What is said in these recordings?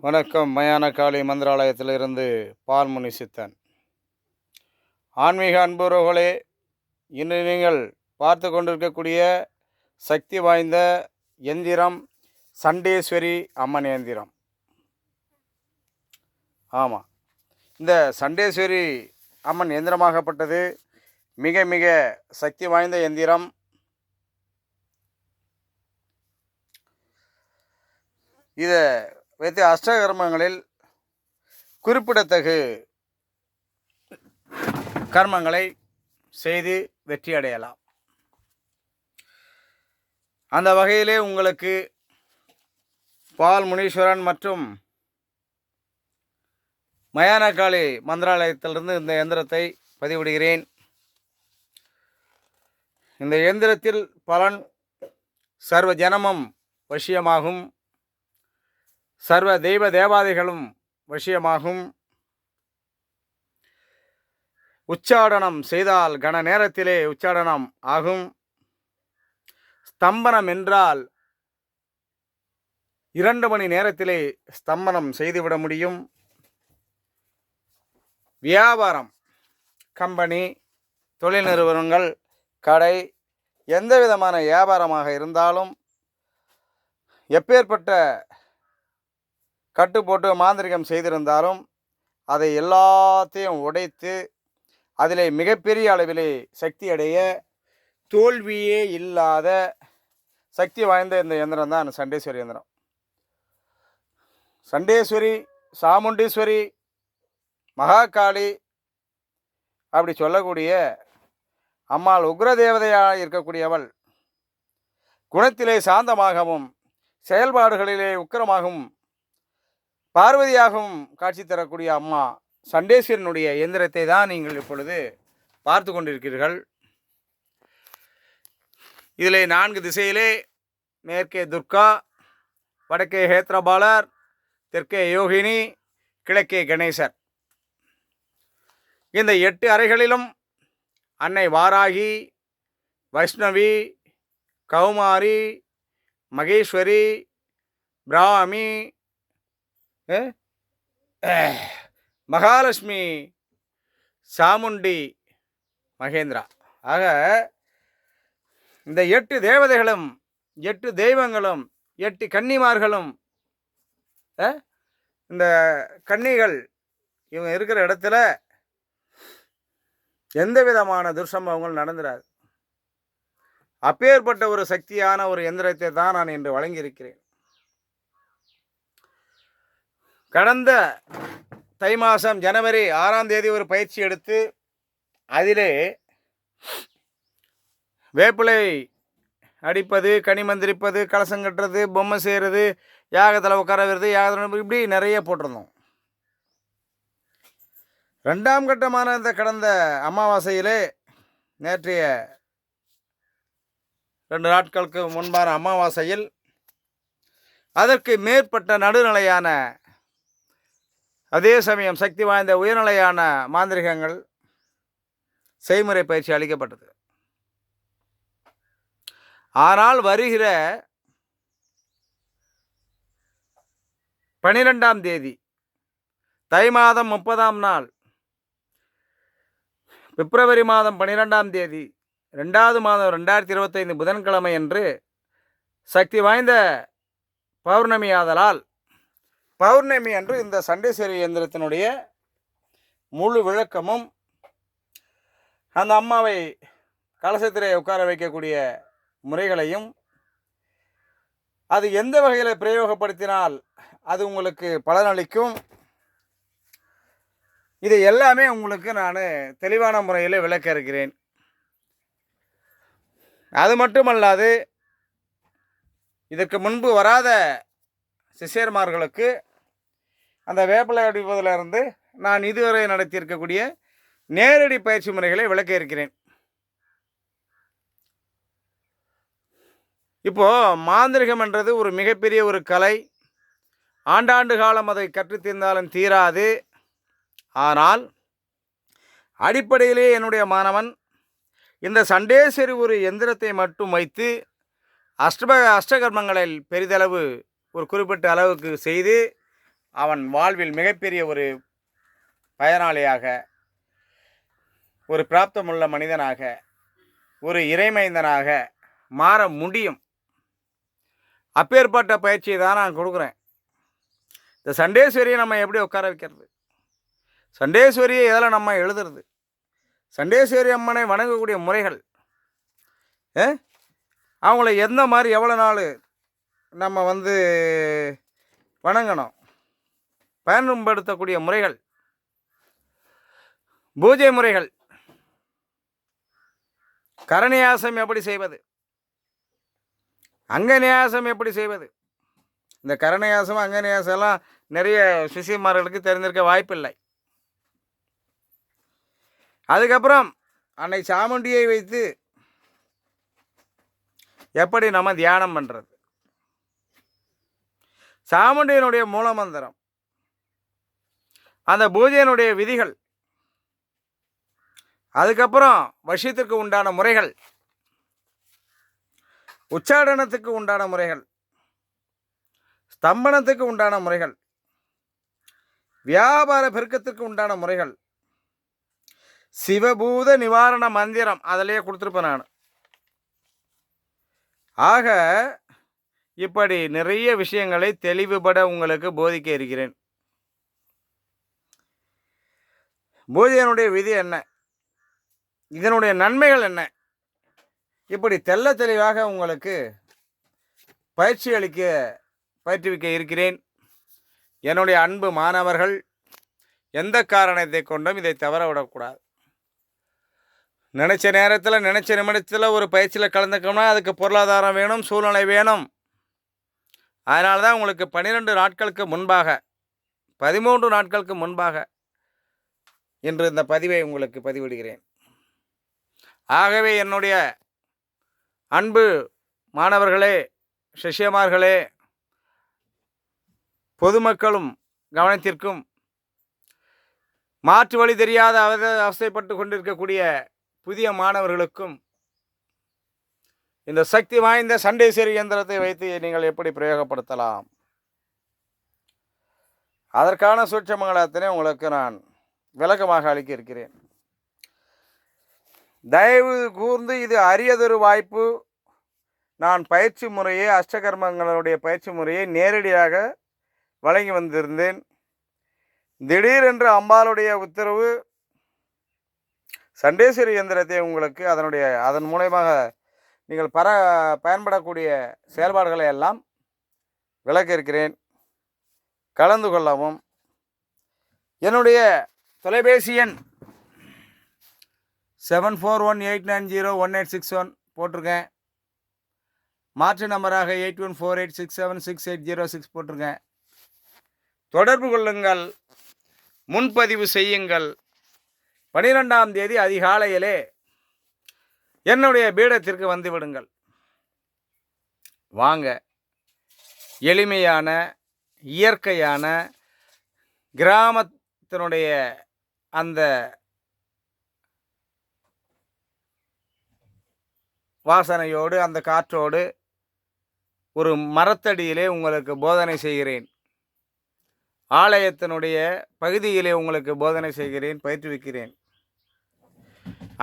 வணக்கம். மயான காளி மந்திராலயத்திலிருந்து பால்முனி சித்தன் ஆன்மீக அன்புறவுகளே இன்று நீங்கள் பார்த்து கொண்டிருக்கக்கூடிய சக்தி வாய்ந்த எந்திரம் சண்டேஸ்வரி அம்மன் எந்திரம். ஆமாம் இந்த சண்டேஸ்வரி அம்மன் எந்திரமாகப்பட்டது மிக மிக சக்தி வாய்ந்த எந்திரம். இதை வைத்து அஷ்டகர்மங்களில் குறிப்பிடத்தகு கர்மங்களை செய்து வெற்றி அடையலாம் அந்த வகையிலே உங்களுக்கு பால் முனீஸ்வரன் மற்றும் மயானக்காளி மந்திராலயத்திலிருந்து இந்த எந்திரத்தை பதிவிடுகிறேன். இந்த எந்திரத்தில் பலன் சர்வ ஜனமும் வசியமாகும். சர்வ தெய்வ தேவாதைகளும் விஷயமாகும். உச்சாடனம் செய்தால் கன நேரத்திலே உச்சாடனம் ஆகும். ஸ்தம்பனம் என்றால் இரண்டு மணி நேரத்திலே ஸ்தம்பனம் செய்துவிட முடியும். வியாபாரம் கம்பெனி தொழில் நிறுவனங்கள் கடை எந்த விதமான வியாபாரமாக இருந்தாலும் எப்பேற்பட்ட கட்டு போட்டு மாந்திரிகம் செய்திருந்தாலும் அதை எல்லாத்தையும் உடைத்து அதிலே மிகப்பெரிய அளவிலே சக்தி அடைய தோல்வியே இல்லாத சக்தி வாய்ந்த இந்த இயந்திரம் தான் சண்டேஸ்வரி எந்திரம் சண்டேஸ்வரி சாமுண்டீஸ்வரி மகாகாளி அப்படி சொல்லக்கூடிய அம்மாள் உக்ர தேவதையாக இருக்கக்கூடியவள் குணத்திலே சாந்தமாகவும் செயல்பாடுகளிலே உக்கிரமாகவும் பார்வதியாகவும் காட்சி தரக்கூடிய அம்மா சண்டேஸ்வரனுடைய இயந்திரத்தை தான் நீங்கள் இப்பொழுது பார்த்து கொண்டிருக்கிறீர்கள். இதில் நான்கு திசையிலே மேற்கே துர்கா வடக்கே ஹேத்ரபாலர் தெற்கே யோகினி கிழக்கே கணேசர். இந்த எட்டு அறைகளிலும் அன்னை வாராகி வைஷ்ணவி கௌமாரி மகேஸ்வரி பிராமி மகாலட்சுமி சாமுண்டி மகேந்திரா. ஆக இந்த எட்டு தேவதைகளும் எட்டு தெய்வங்களும் எட்டு கன்னிமார்களும் இந்த கன்னிகள் இவங்க இருக்கிற இடத்துல எந்த விதமான துர்சம்பவங்கள் நடந்துடாது அப்பேற்பட்ட ஒரு சக்தியான ஒரு எந்திரத்தை தான் நான் இன்று வழங்கியிருக்கிறேன். கடந்த தை மாதம் ஜனவரி ஆறாம் தேதி ஒரு பயிற்சி எடுத்து அதிலே வேப்பிலை அடிப்பது கனிமந்திரிப்பது கலசம் கட்டுறது பொம்மை செய்கிறது யாகத்தில் உட்கார வருது யாகத்தில் இப்படி நிறைய போட்டிருந்தோம். ரெண்டாம் கட்டமான இந்த கடந்த அமாவாசையிலே நேற்றைய ரெண்டு நாட்களுக்கு முன்பான அமாவாசையில் அதற்கு மேற்பட்ட நடுநிலையான அதே சமயம் சக்தி வாய்ந்த உயர்நிலையான மாந்திரிகங்கள் செய்முறை பயிற்சி அளிக்கப்பட்டது. ஆனால் வருகிற பனிரெண்டாம் தேதி தை மாதம் முப்பதாம் நாள் பிப்ரவரி மாதம் பன்னிரெண்டாம் தேதி ரெண்டாவது மாதம் ரெண்டாயிரத்தி இருபத்தைந்து புதன்கிழமை அன்று சக்தி வாய்ந்த பௌர்ணமி ஆதலால் பௌர்ணமி அன்று இந்த சண்டேஸ்வரி இயந்திரத்தினுடைய முழு விளக்கமும் அந்த அம்மாவை கலசத்திலே உட்கார வைக்கக்கூடிய முறைகளையும் அது எந்த வகையில் பிரயோகப்படுத்தினால் அது உங்களுக்கு பலனளிக்கும் இதை எல்லாமே உங்களுக்கு நான் தெளிவான முறையில் விளக்க இருக்கிறேன். அது மட்டுமல்லாது இதற்கு முன்பு வராத சிஷியர்மார்களுக்கு அந்த வேப்பிலை அடிப்பதிலிருந்து நான் இதுவரை நடத்தியிருக்கக்கூடிய நேரடி பயிற்சி முறைகளை விளக்க இருக்கிறேன். இப்போது மாந்திரிகம் என்றது ஒரு மிகப்பெரிய ஒரு கலை. ஆண்டாண்டு காலம் அதை கற்றுத்தீர்ந்தாலும் தீராது. ஆனால் அடிப்படையிலே என்னுடைய மாணவன் இந்த சண்டேஸ்வரி ஒரு எந்திரத்தை மட்டும் வைத்து அஷ்டப அஷ்டகர்மங்களில் பெரிதளவு ஒரு குறிப்பிட்ட அளவுக்கு செய்து அவன் வாழ்வில் மிகப்பெரிய ஒரு பயனாளியாக ஒரு பிராப்தமுள்ள மனிதனாக ஒரு இறைமைந்தனாக மாற முடியும். அப்பேற்பட்ட பயிற்சியை தான் நான் கொடுக்குறேன். இந்த சண்டேஸ்வரியை நம்ம எப்படி உட்கார வைக்கிறது? சண்டேஸ்வரியை எதில் நம்ம எழுதுறது? சண்டேஸ்வரி அம்மனை வணங்கக்கூடிய முறைகள் அவங்கள எந்த மாதிரி எவ்வளோ நாள் நம்ம வந்து வணங்கணும்? பயன்படுத்தக்கூடிய முறைகள். பூஜை முறைகள். கரணியாசம் எப்படி செய்வது? அங்கநியாசம் எப்படி செய்வது? இந்த கரணியாசம் அங்கநியாசம் எல்லாம் நிறைய சிசிமார்களுக்கு தெரிஞ்சிருக்க வாய்ப்பில்லை. அதுக்கப்புறம் அன்னை சாமுண்டியை வைத்து எப்படி நம்ம தியானம் பண்ணுறது சாமுண்டியனுடைய மூலமந்திரம். அந்த பூஜையினுடைய விதிகள். அதுக்கப்புறம் வசியத்திற்கு உண்டான முறைகள். உச்சாடனத்துக்கு உண்டான முறைகள். ஸ்தம்பனத்துக்கு உண்டான முறைகள். வியாபார பெருக்கத்திற்கு உண்டான முறைகள். சிவபூத நிவாரண மந்திரம் அதிலேயே கொடுத்துருப்பேன் நான். ஆக இப்படி நிறைய விஷயங்களை தெளிவுபட உங்களுக்கு போதிக்க இருக்கிறேன். பூஜையினுடைய விதி என்ன? இதனுடைய நன்மைகள் என்ன? இப்படி தெள்ள தெளிவாக உங்களுக்கு பயிற்சி அளிக்க பயிற்றுவிக்க இருக்கிறேன். என்னுடைய அன்பு மாணவர்கள் எந்த காரணத்தை கொண்டும் இதை தவற விடக்கூடாது. நினச்ச நேரத்தில் நினச்ச நிமிடத்தில் ஒரு பயிற்சியில் கலந்துக்கணும்னா அதுக்கு பொருளாதாரம் வேணும் சூழ்நிலை வேணும். அதனால தான் உங்களுக்கு பன்னிரெண்டு நாட்களுக்கு முன்பாக பதிமூன்று நாட்களுக்கு முன்பாக இன்று இந்த பதிவை உங்களுக்கு பதிவிடுகிறேன். ஆகவே என்னுடைய அன்பு மாணவர்களே சிஷ்யமார்களே பொதுமக்களும் கவனத்திற்கும் மாற்று வழி தெரியாத அவத அவசைப்பட்டு கொண்டிருக்கக்கூடிய புதிய மாணவர்களுக்கும் இந்த சக்தி வாய்ந்த சண்டேஸ்வரி இயந்திரத்தை வைத்து நீங்கள் எப்படி பிரயோகப்படுத்தலாம்? அதற்கான சூட்சமங்கலத்தினை உங்களுக்கு நான் விளக்கமாக அளிக்க இருக்கிறேன் தயவு கூர்ந்து இது அரியதொரு வாய்ப்பு. நான் பயிற்சி முறையை அஷ்டகர்மங்களுடைய பயிற்சி முறையை நேரடியாக வழங்கி வந்திருந்தேன். திடீரென்று அம்பாளுடைய உத்தரவு சண்டேஸ்வரி இயந்திரத்தை உங்களுக்கு அதனுடைய அதன் மூலயமாக நீங்கள் பர பயன்படக்கூடிய செயல்பாடுகளை எல்லாம் விளக்க இருக்கிறேன் கலந்து கொள்ளவும். என்னுடைய தொலைபேசி எண் seven four one eight nine zero one eight six one போட்டிருக்கேன். மாற்று நம்பராக eight one four eight six seven six eight zero six போட்டிருக்கேன். தொடர்பு கொள்ளுங்கள். முன்பதிவு செய்யுங்கள். பனிரெண்டாம் தேதி அதிகாலையிலே என்னுடைய பீடத்திற்கு வந்து விடுங்கள். வாங்க. எளிமையான இயற்கையான கிராமத்தினுடைய அந்த வாசனையோடு அந்த காற்றோடு ஒரு மரத்தடியிலே உங்களுக்கு போதனை செய்கிறேன். ஆலயத்தினுடைய பகுதியிலே உங்களுக்கு போதனை செய்கிறேன் பயிற்றுவிக்கிறேன்.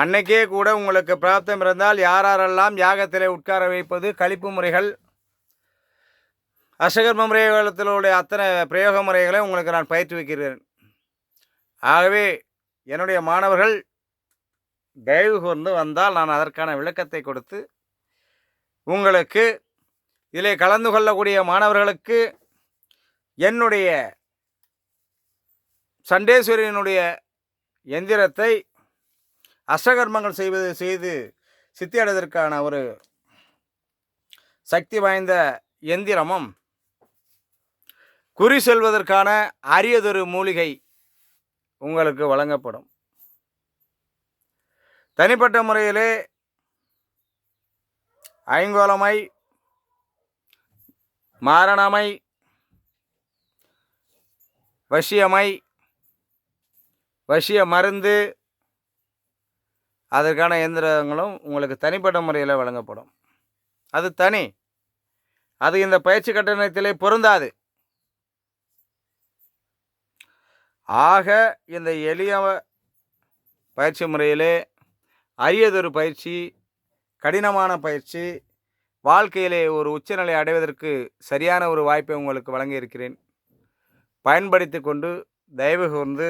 அன்னைக்கே கூட உங்களுக்கு பிராப்தம் இருந்தால் யாரெல்லாம் யாகத்திலே உட்கார வைப்பது கழிப்பு முறைகள் அசகர்ம முறைகளுடைய அத்தனை பிரயோக முறைகளை உங்களுக்கு நான் பயிற்றுவிக்கிறேன். ஆகவே என்னுடைய மாணவர்கள் தயவு கூர்ந்து வந்தால் நான் அதற்கான விளக்கத்தை கொடுத்து உங்களுக்கு இதிலே கலந்து கொள்ளக்கூடிய மாணவர்களுக்கு என்னுடைய சண்டேஸ்வரியனுடைய எந்திரத்தை அஷ்டகர்மங்கள் செய்வது செய்து சித்தி அடைவதற்கான ஒரு சக்தி வாய்ந்த எந்திரமும் குறி செல்வதற்கான அரியதொரு மூலிகை உங்களுக்கு வழங்கப்படும். தனிப்பட்ட முறையிலே ஐங்கோலமை மாரணமை வசியமை வசிய மருந்து அதற்கான இயந்திரங்களும் உங்களுக்கு தனிப்பட்ட முறையில் வழங்கப்படும். அது தனி. அது இந்த பயிற்சி கட்டணத்திலே பொருந்தாது. ஆக இந்த எளிய பயிற்சி முறையிலே அரியதொரு பயிற்சி கடினமான பயிற்சி வாழ்க்கையிலே ஒரு உச்சநிலை அடைவதற்கு சரியான ஒரு வாய்ப்பை உங்களுக்கு வழங்கியிருக்கிறேன். பயன்படுத்தி கொண்டு தயவு கூர்ந்து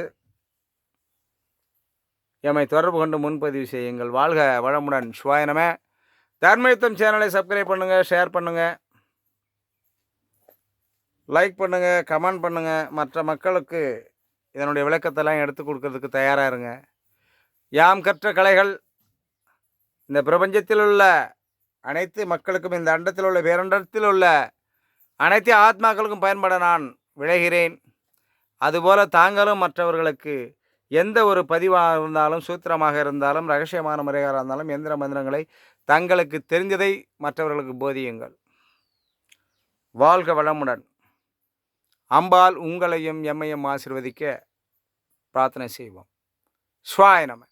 எம்மை தொடர்பு கொண்டு முன்பதிவு செய்யுங்கள். வாழ்க வளமுடன். சுவாயனமே தர்மயுத்தம் சேனலை சப்ஸ்கிரைப் பண்ணுங்கள் ஷேர் பண்ணுங்கள் லைக் பண்ணுங்கள் கமெண்ட் பண்ணுங்கள் மற்ற மக்களுக்கு இதனுடைய விளக்கத்தெல்லாம் எடுத்து கொடுக்கறதுக்கு தயாராக இருங்க. யாம் கற்ற கலைகள் இந்த பிரபஞ்சத்தில் உள்ள அனைத்து மக்களுக்கும் இந்த அண்டத்தில் உள்ள பேரண்டத்தில் உள்ள அனைத்து ஆத்மாக்களுக்கும் பயன்பட நான் விளைகிறேன். அதுபோல் தாங்களும் மற்றவர்களுக்கு எந்த ஒரு பதிவாக இருந்தாலும் சூத்திரமாக இருந்தாலும் ரகசியமான முறையாக இருந்தாலும் எந்திர மந்திரங்களை தங்களுக்கு தெரிந்ததை மற்றவர்களுக்கு போதியுங்கள். வாழ்க வளமுடன். அம்பாள் உங்களையும் எம்மையும் ஆசிர்வதிக்க ప్రార్థన చేయబోం స్వాయనమే